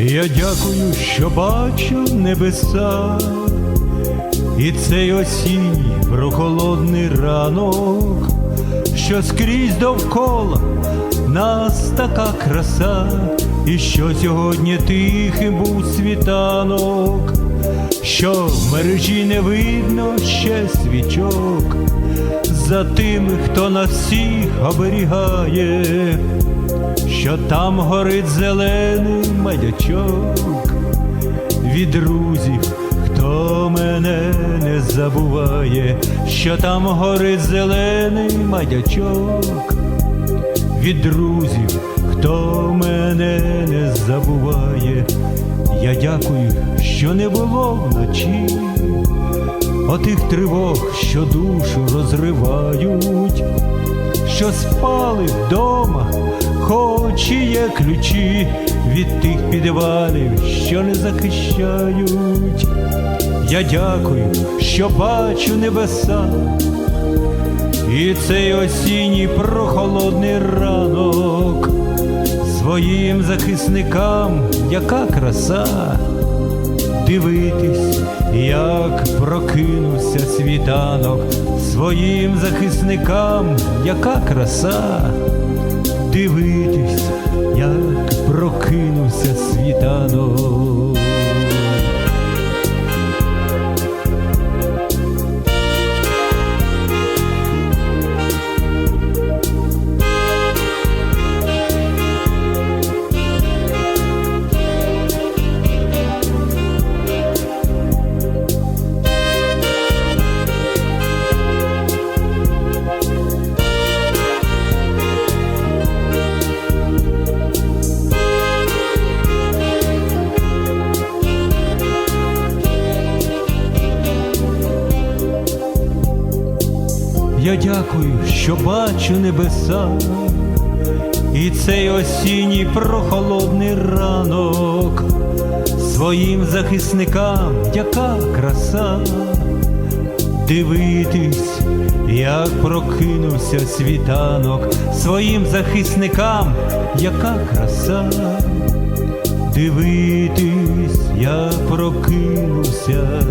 Я дякую, що бачу небеса, і цей осінній прохолодний ранок, що скрізь довкола нас така краса, і що сьогодні тихим був світанок, що в мережі не видно ще свічок. За тими, хто нас всіх оберігає що там горить зелений маячок від друзів, хто мене не забуває, що там горить зелений маячок від друзів, хто мене не забуває. Я дякую, що не було вночі отих тривог, що душу розривають що спали вдома, ключі від тих підвалів, що не захищають. Я дякую, що бачу небеса, і цей осінній прохолодний ранок своїм захисникам, яка краса. Дивитись, як прокинувся світанок своїм захисникам, яка краса, дивитись, прокинувся світанок. Я дякую, що бачу небеса, і цей осінній прохолодний ранок своїм захисникам, яка краса, дивитись, як прокинувся світанок, своїм захисникам, яка краса, дивитись, як прокинувся.